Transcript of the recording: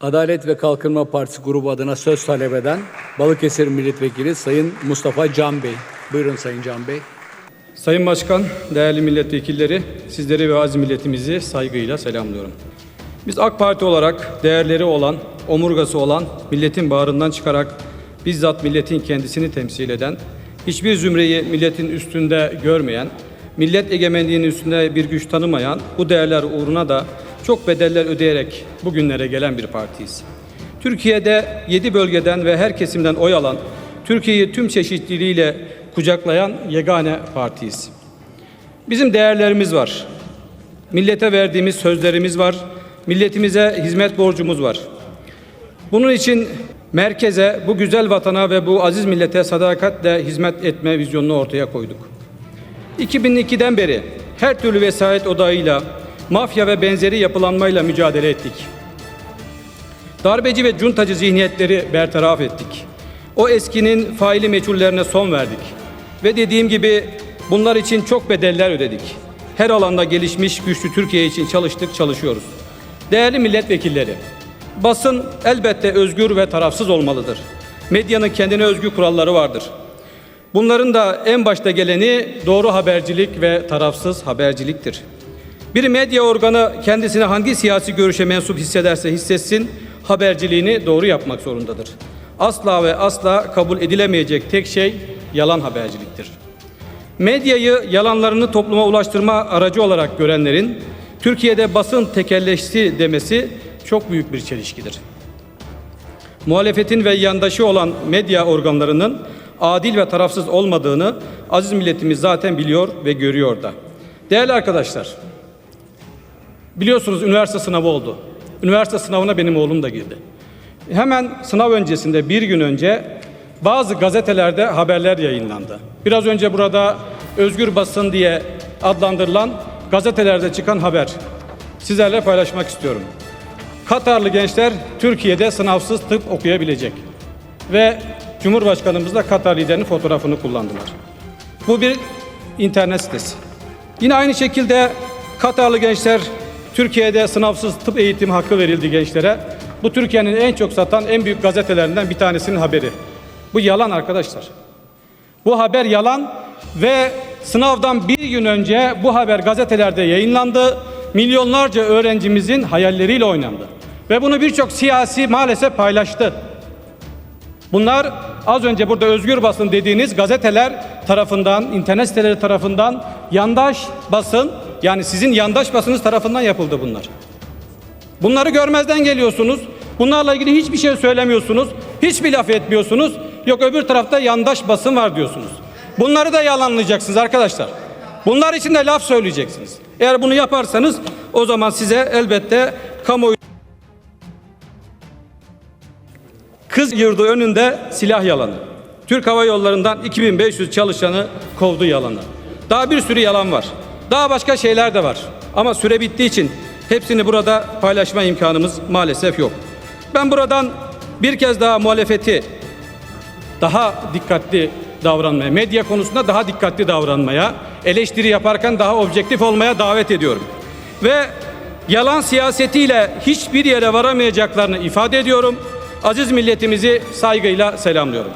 Adalet ve Kalkınma Partisi grubu adına söz talep eden Balıkesir Milletvekili Sayın Mustafa Can Bey. Buyurun Sayın Can Bey. Sayın Başkan, değerli milletvekilleri, sizleri ve aziz milletimizi saygıyla selamlıyorum. Biz AK Parti olarak değerleri olan, omurgası olan, milletin bağrından çıkarak bizzat milletin kendisini temsil eden, hiçbir zümreyi milletin üstünde görmeyen, millet egemenliğinin üstünde bir güç tanımayan bu değerler uğruna da çok bedeller ödeyerek bugünlere gelen bir partiyiz. Türkiye'de 7 bölgeden ve her kesimden oy alan, Türkiye'yi tüm çeşitliliğiyle kucaklayan yegane partiyiz. Bizim değerlerimiz var. Millete verdiğimiz sözlerimiz var. Milletimize hizmet borcumuz var. Bunun için merkeze, bu güzel vatana ve bu aziz millete sadakatle hizmet etme vizyonunu ortaya koyduk. 2002'den beri her türlü vesayet odağıyla, mafya ve benzeri yapılanmayla mücadele ettik. Darbeci ve cuntacı zihniyetleri bertaraf ettik. O eskinin faili meçhullerine son verdik. Ve dediğim gibi bunlar için çok bedeller ödedik. Her alanda gelişmiş güçlü Türkiye için çalıştık, çalışıyoruz. Değerli milletvekilleri, basın elbette özgür ve tarafsız olmalıdır. Medyanın kendine özgü kuralları vardır. Bunların da en başta geleni doğru habercilik ve tarafsız haberciliktir. Bir medya organı kendisine hangi siyasi görüşe mensup hissederse hissetsin, haberciliğini doğru yapmak zorundadır. Asla ve asla kabul edilemeyecek tek şey yalan haberciliktir. Medyayı yalanlarını topluma ulaştırma aracı olarak görenlerin Türkiye'de basın tekelleşti demesi çok büyük bir çelişkidir. Muhalefetin ve yandaşı olan medya organlarının adil ve tarafsız olmadığını aziz milletimiz zaten biliyor ve görüyor da. Değerli arkadaşlar, biliyorsunuz üniversite sınavı oldu. Üniversite sınavına benim oğlum da girdi. Hemen sınav öncesinde bir gün önce bazı gazetelerde haberler yayınlandı. Biraz önce burada özgür basın diye adlandırılan gazetelerde çıkan haber sizlerle paylaşmak istiyorum. Katarlı gençler Türkiye'de sınavsız tıp okuyabilecek. Ve Cumhurbaşkanımız da Katar liderinin fotoğrafını kullandılar. Bu bir internet sitesi. Yine aynı şekilde Katarlı gençler Türkiye'de sınavsız tıp eğitim hakkı verildi gençlere. Bu Türkiye'nin en çok satan en büyük gazetelerinden bir tanesinin haberi. Bu yalan arkadaşlar. Bu haber yalan ve sınavdan bir gün önce bu haber gazetelerde yayınlandı. Milyonlarca öğrencimizin hayalleriyle oynandı. Ve bunu birçok siyasi maalesef paylaştı. Bunlar az önce burada özgür basın dediğiniz gazeteler tarafından, internet siteleri tarafından, yandaş basın yani sizin yandaş basınız tarafından yapıldı bunlar. Bunları görmezden geliyorsunuz. Bunlarla ilgili hiçbir şey söylemiyorsunuz. Hiçbir laf etmiyorsunuz. Yok öbür tarafta yandaş basın var diyorsunuz. Bunları da yalanlayacaksınız arkadaşlar. Bunlar için de laf söyleyeceksiniz. Eğer bunu yaparsanız o zaman size elbette kamuoyu Kız yurdu önünde silah yalanı. Türk Hava Yolları'ndan 2500 çalışanı kovdu yalanı. Daha bir sürü yalan var. Daha başka şeyler de var. Ama süre bittiği için hepsini burada paylaşma imkanımız maalesef yok. Ben buradan bir kez daha muhalefeti daha dikkatli davranmaya, medya konusunda daha dikkatli davranmaya, eleştiri yaparken daha objektif olmaya davet ediyorum. Ve yalan siyasetiyle hiçbir yere varamayacaklarını ifade ediyorum. Aziz milletimizi saygıyla selamlıyorum.